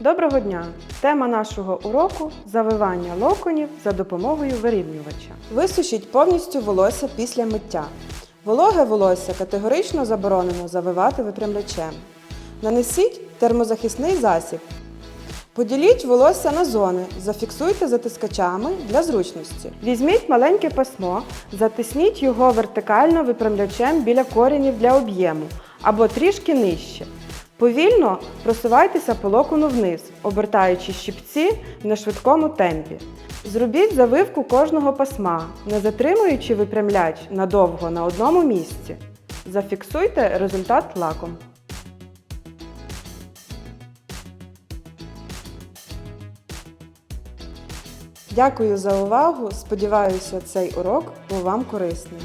Доброго дня! Тема нашого уроку завивання локонів за допомогою вирівнювача. Висушіть повністю волосся після миття. Вологе волосся категорично заборонено завивати випрямлячем. Нанесіть термозахисний засіб. Поділіть волосся на зони, зафіксуйте затискачами для зручності. Візьміть маленьке пасмо, затисніть його вертикально випрямлячем біля коренів для об'єму або трішки нижче. Повільно просувайтеся по локону вниз, обертаючи щипці на швидкому темпі. Зробіть завивку кожного пасма, не затримуючи випрямляч надовго на одному місці. Зафіксуйте результат лаком. Дякую за увагу. Сподіваюся, цей урок був вам корисним.